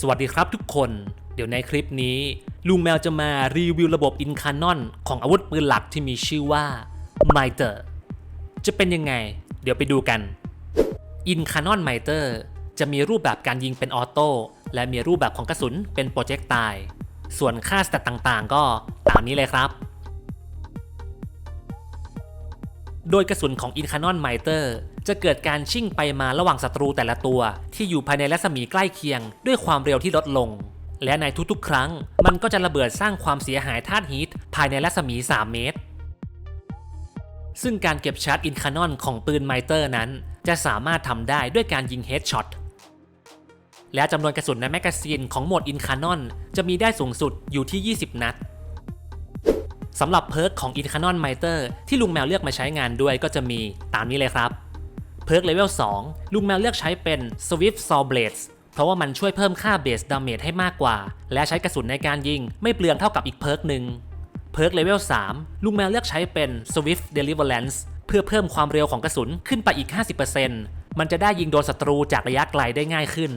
สวัสดีครับทุกคน เดี๋ยวในคลิปนี้ ลุงแมวจะมารีวิวระบบอินคานอนของอาวุธปืนหลักที่มีชื่อว่า m i t e r จะเป็นยังไง เดี๋ยวไปดูกันอินคานอนไนเตอร์จะมีรูปแบบการยิงเป็นออโต้และมีรูปแบบของกระสุนเป็นโปรเจกต์ตายส่วนค่าสเตตต่างๆ ก็ตามนี้เลยครับ โดยกระสุนของ i n c a n o n m i t e r จะเกิดการชิ่งไปมาระหว่างศัตรูแต่ละตัวที่อยู่ภายในรัศมีใกล้เคียง ด้วยความเร็วที่ลดลง และในทุกๆ ครั้ง มันก็จะระเบิดสร้างความเสียหายธาตุฮีทภายในรัศมี 3 เมตร ซึ่งการเก็บชาร์จอินคานอนของปืนไมเตอร์นั้น จะสามารถทำได้ด้วยการยิงเฮดช็อตและจำนวนกระสุนในแมกกาซีนของโหมดอินคานอนจะมีได้สูงสุดอยู่ที่ 20 นัด สำหรับเพิร์กของ i n c a n o n m i t e r ที่ลุงแมวเลือกมาใช้งานด้วยก็จะมีตามนี้เลยครับเพิร์กเลเวล2ลุงแมวเลือกใช้เป็น Swift Saw Blades เพราะว่ามันช่วยเพิ่มค่าเบสดาเมจให้มากกว่า และใช้กระสุนในการยิงไม่เปลืองเท่ากับอีกเพิร์กหนึ่งเพิร์กเลเวล3ลุงแมวเลือกใช้เป็น Swift Deliverance เพื่อเพิ่มความเร็วของกระสุนขึ้นไปอีก 50%มันจะได้ยิงโดนศัตรูจากระยะไกลได้ง่ายขึ้น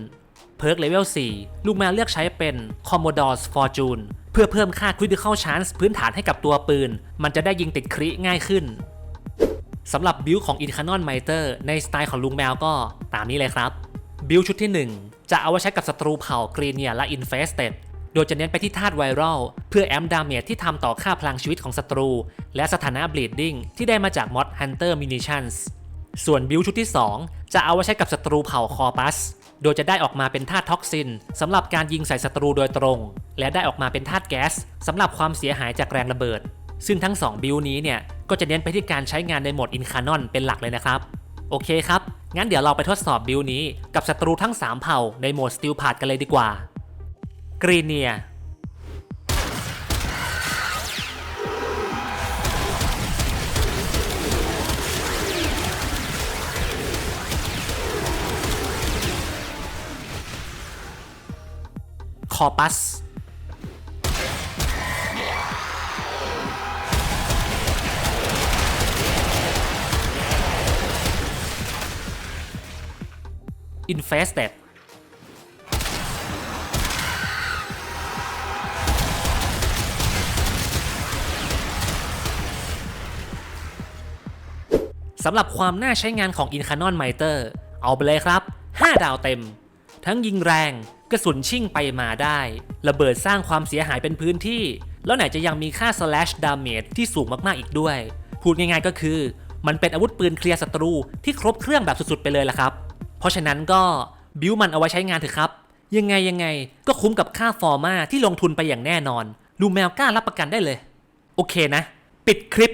เพิร์กเลเวล4ลูกแมวเลือกใช้เป็น Commodore's Fortune พื่อเพิ่มค่า Critical Chance พื้นฐานให้กับตัวปืน มันจะได้ยิงติดคริง่ายขึ้นสำหรับบิลของ i n c a n o n m i t e r ในสไตล์ของลุงแมวก็ตามนี้เลยครับ บิลชุดที่ 1 จะเอาไว้ใช้กับศัตรูเผ่ากรีเนียและ Infested โดยจะเน้นไปที่ธาตุไวรัลเพื่อแอมดาเมจที่ทำต่อค่าพลังชีวิตของศัตรู และสถานะ Bleeding ที่ได้มาจาก Mod Hunter Munitions ส่วนบิลชุดที่ 2 จะเอาไว้ใช้กับศัตรูเผ่าคอปัส โดยจะได้ออกมาเป็นธาตุท็อกซินสำหรับการยิงใส่ศัตรูโดยตรง และได้ออกมาเป็นธาตุแก๊สสำหรับความเสียหายจากแรงระเบิด ซึ่งทั้ง 2 บิลนี้เนี่ยก็จะเน้นไปที่การใช้งานในโหมดอินคานอนเป็นหลักเลยนะครับ โอเคครับ งั้นเดี๋ยวเราไปทดสอบบิลนี้กับศัตรูทั้ง 3 เผ่าในโหมดสติลพาดกันเลยดีกว่ากรีเนียคอปัส Infested สำหรับความน่าใช้งานของ i n c a n o n m i t e r เอาไปเลยครับ 5 ดาวเต็ม ทั้งยิงแรง กระสุนชิ่งไปมาได้ ระเบิดสร้างความเสียหายเป็นพื้นที่ แล้วไหนจะยังมีค่า slash damage ที่สูงมากๆอีกด้วย พูดง่ายๆก็คือ มันเป็นอาวุธปืนเคลียร์ศัตรูที่ครบเครื่องแบบสุดๆไปเลยละครับ เพราะฉะนั้นก็บิวมันเอาไว้ใช้งานเถอะครับ ยังไงยังไงก็คุ้มกับค่าฟอร์มาที่ลงทุนไปอย่างแน่นอน ลูแมวกล้ารับประกันได้เลย โอเคนะ ปิดคลิป